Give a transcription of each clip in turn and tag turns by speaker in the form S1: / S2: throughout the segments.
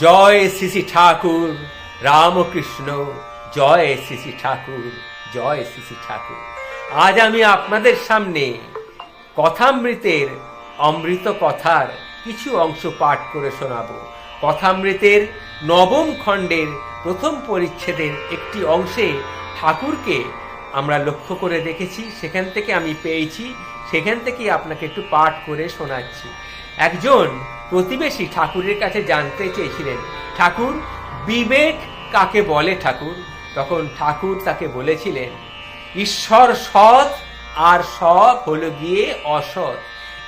S1: জয় শ্রী ঠাকুর, রামকৃষ্ণ, জয় শ্রী ঠাকুর, জয় শ্রী ঠাকুর। আজ আমি আপনাদের সামনে কথামৃতের অমৃত কথার কিছু অংশ পাঠ করে শোনাবো। কথামৃতের নবম খণ্ডের প্রথম পরিচ্ছেদের একটি অংশে ঠাকুরকে আমরা লক্ষ্য করে দেখেছি, সেখান থেকে আমি পেয়েছি, সেখান থেকেই আপনাকে একটু পাঠ করে শোনাচ্ছি। একজন প্রতিবেশী ঠাকুরের কাছে জানতে চেয়েছিলেন, ঠাকুর, বিবেক কাকে বলে ঠাকুর? তখন ঠাকুর তাকে বলেছিলেন, ঈশ্বর সৎ আর সৎ হলো গিয়ে অসৎ।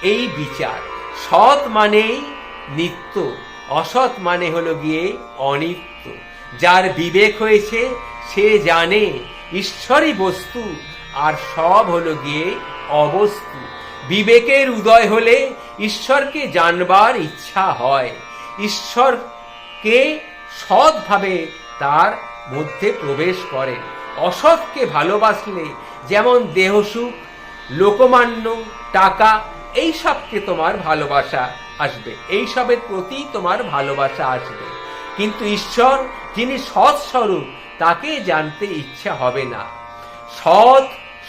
S1: এই বিচার, সৎ মানেই নিত্য, অসৎ মানে হলো গিয়ে অনিত্য। যার বিবেক হয়েছে, সে জানে ঈশ্বরই বস্তু, আর সব হলো গিয়ে অবস্তু। বিবেকের উদয় হলে ঈশ্বরকে জানবার ইচ্ছা হয়। ঈশ্বরকে সৎভাবে তার মধ্যে প্রবেশ করেন। অসৎকে ভালোবাসলে যেমন দেহসুখ লোকমান্য, টাকা, এই সবকে তোমার ভালোবাসা আসবে। এই সবের প্রতি তোমার ভালোবাসা আসবে। কিন্তু ঈশ্বর, যিনি সৎ স্বরূপ তাকে জানতে ইচ্ছা হবে না। সৎ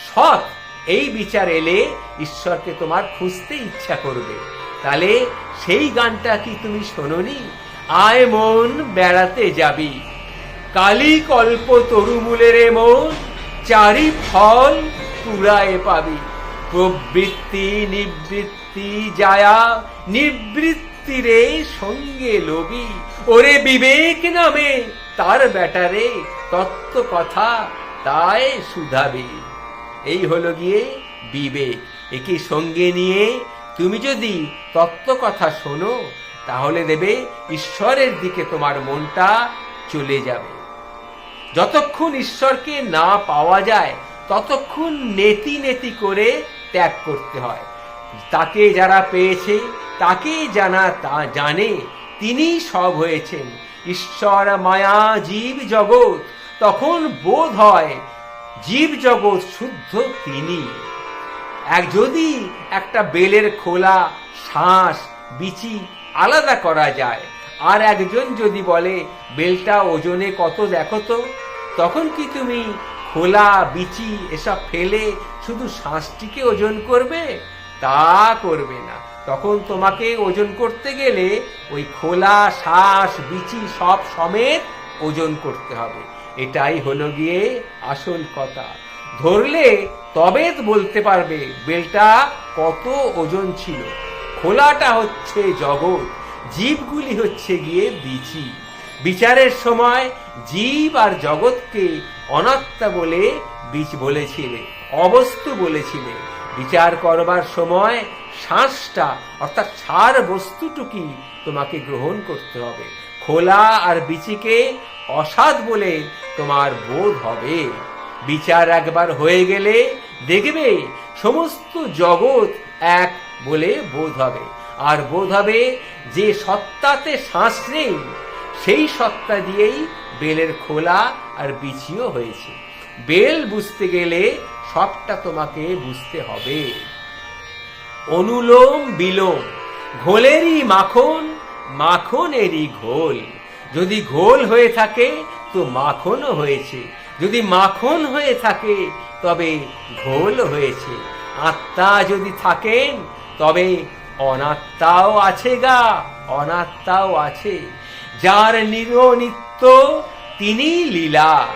S1: সৎ, এই বিচার এলে ঈশ্বরকে তোমার খুঁজতে ইচ্ছা করবে। তাহলে সেই গানটা কি তুমি শোনোনি? আয় মন বেড়াতে যাবি। কালী কল্প তরুমূলের মন, চারি ফল পুরায় পাবি। প্রবৃত্তি, নিবৃত্তি, যায়া নিবৃত্তিরে সঙ্গে লবি। ওরে বিবেক নামে, তার ব্যাটারে তত্ত্ব কথা তাই সুধাবি এই হলো গিয়ে বিবেক। একে সঙ্গে নিয়ে তুমি যদি তত্ত্ব কথা শোনো, তাহলে দেবে ঈশ্বরের দিকে তোমার মনটা চলে যাবে। যতক্ষণ ঈশ্বরকে না পাওয়া যায়, ততক্ষণ নেতি নেতি করে ত্যাগ করতে হয়। তাকে যারা পেয়েছে, তাকে জানা তা জানে। তিনি সব হয়েছেন। ঈশ্বর মায়া জীব জগৎ, তখন বোধ হয় জীব জগৎ শুদ্ধ তিনি। এক যদি একটা বেলের খোলা শ্বাস বিচি আলাদা করা যায়, আর একজন যদি বলে, বেলটা ওজনে কত দেখো তো? তখন কি তুমি খোলা বিচি এসব ফেলে শুধু শ্বাসটিকে ওজন করবে? তা করবে না। তখন তোমাকে ওজন করতে গেলে ওই খোলা শ্বাস, বিচি সব সমেত ওজন করতে হবে। এটাই হলো গিয়ে আসল কথা। ধরলে তবে বলতে পারবে, বেলটা কত ওজন ছিল। খোলাটা হচ্ছে জগৎ, জীবগুলি হচ্ছে গিয়ে বিচি। বিচারের সময় জীব আর জগৎকে অনাত্মা বলে বীজ বলেছিলে, অবস্তু বলেছিলে। বিচার করবার সময় শ্বাসটা, অর্থাৎ সার বস্তুটুকি তোমাকে গ্রহণ করতে হবে। খোলা আর বিচিকে অসাধ বলে তোমার বোধ হবে। বিচার একবার হয়ে গেলে দেখবে সমস্ত জগৎ এক বলে বোধ হবে। আর বোধ হবে যে সত্তাতে শ্বাস নেই, সেই সত্তা দিয়েই বেলের খোলা আর বিচিও হয়েছে। বেল বুঝতে গেলে সবটা তোমাকে বুঝতে হবে। অনুলোম বিলোম, ঘোলেরই মাখন, মাখনেরই ঘোল। যদি ঘোল হয়ে থাকে, তো মাখনও হয়েছে। যদি মাখন হয়ে থাকে, তবে ঘোল হয়েছে। আত্মা যদি থাকেন, তবে অনাত্মাও আছে গা, অনাত্মাও আছে। যার নিত্য, তিনি লীলা।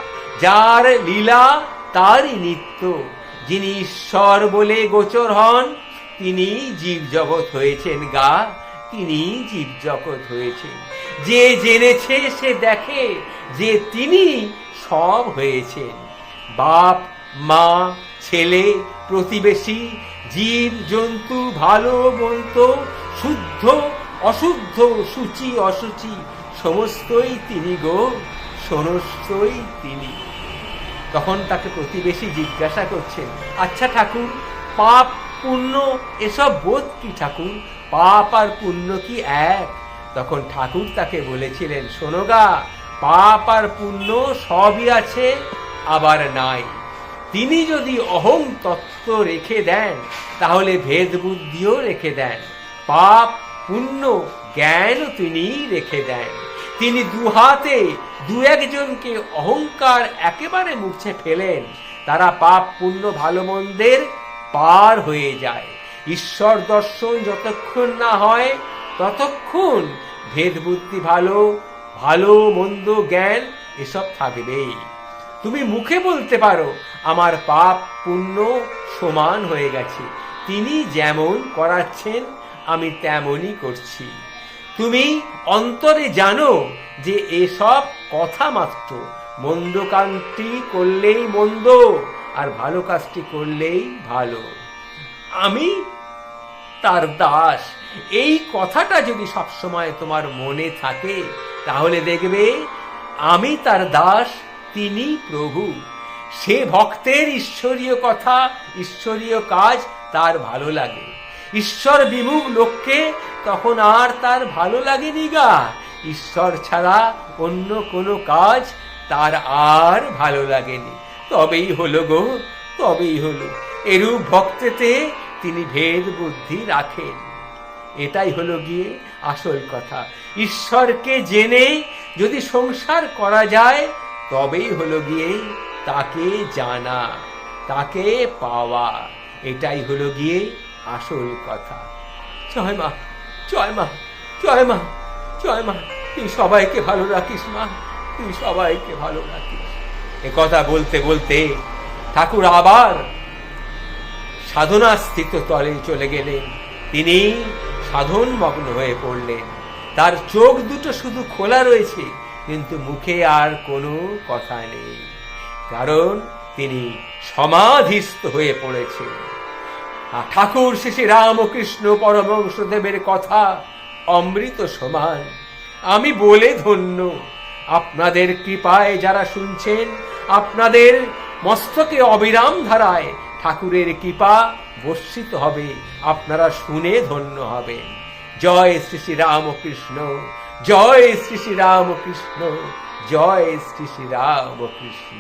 S1: যার লীলা, তারই নিত্য। যিনি ঈশ্বর বলে গোচর হন তিনি জীব জগৎ হয়েছেন গা তিনি জীব জগৎ হয়েছেন। যে জেনেছে, সে দেখে যে তিনি সব হয়েছেন। বাপ, মা, ছেলে, প্রতিবেশী, জীব, জন্তু, ভালো, মন্দ, শুদ্ধ, অশুদ্ধ, সূচি অসুচি সমস্তই তিনি গো, সমস্তই তিনি। তখন তাকে প্রতিবেশী জিজ্ঞাসা করছেন আচ্ছা ঠাকুর, পাপ পুণ্য, এসব বোধ কি ঠাকুর? পাপ আর পুণ্য কি এক? তখন ঠাকুর তাকে বলেছিলেন শোনোগা পাপ আর পুণ্য সবই আছে, আবার নাই। তিনি যদি অহং তত্ত্ব রেখে দেন, তাহলে ভেদ বুদ্ধিও রেখে দেন। পাপ, পুণ্য, জ্ঞানও তিনি রেখে দেন। তিনি দুহাতে দু একজনকে অহংকার একেবারে মুছে ফেলেন। তারা পাপ, পুণ্য, ভালো, মন্দের পার হয়ে যায়। ঈশ্বর দর্শন যতক্ষণ না হয়, ততক্ষণ ভেদ বুদ্ধি ভালো ভালো, মন্দ জ্ঞান এসব থাকবেই। তুমি মুখে বলতে পারো, আমার পাপ পুণ্য সমান হয়ে গেছে। তিনি যেমন করাচ্ছেন, আমি তেমনই করছি। তুমি অন্তরে জানো যে এসব কথা মাত্র। মন্দ কাজটি করলেই মন্দ আর ভালো কাজটি করলেই ভালো। আমি তার দাস। এই কথাটা যদি সবসময় তোমার মনে থাকে, তাহলে দেখবে আমি তার দাস, তিনি প্রভু। সে ভক্তের ঈশ্বরীয় কথা, ঈশ্বরীয় কাজ তার ভালো লাগে। ঈশ্বর বিমুখ লোককে তখন আর তার ভালো লাগেনি গা। ঈশ্বর ছাড়া অন্য কোনো কাজ তার আর ভালো লাগেনি। তবেই হলো গো, তবেই হলো। এরূপ ভক্তেতে তিনি ভেদ বুদ্ধি রাখেন। এটাই হলো গিয়ে আসল কথা। ঈশ্বরকে জেনে যদি সংসার করা যায়, তবেই হলো গিয়ে তাকে জানা, তাকে পাওয়া। এটাই হলো গিয়ে আসল কথা। জয় মা জয় মা জয় মা জয় মা। তুই সবাইকে ভালো রাখিস মা, তুই সবাইকে ভালো রাখিস। কথা বলতে বলতে ঠাকুর আবার সাধনা স্থিত তলে চলে গেলেন। তিনি সাধন মগ্ন হয়ে পড়লেন। তার চোখ দুটো শুধু খোলা রয়েছে, কিন্তু মুখে আর কোনো কথা নেই। কারণ তিনি সমাধিস্থ হয়ে পড়েছেন। আর ঠাকুর শ্রী রামকৃষ্ণ পরমংশদেবের কথা অমৃত সমান। আমি বলে ধন্য, আপনাদের কৃপায় যারা শুনছেন আপনাদের মস্তকে অবিরাম ধারায় ঠাকুরের কৃপা বর্ষিত হবে, আপনারা শুনে ধন্য হবেন। জয় শ্রী শ্রী রামকৃষ্ণ, জয় শ্রী শ্রী রামকৃষ্ণ, জয় শ্রী শ্রী রামকৃষ্ণ।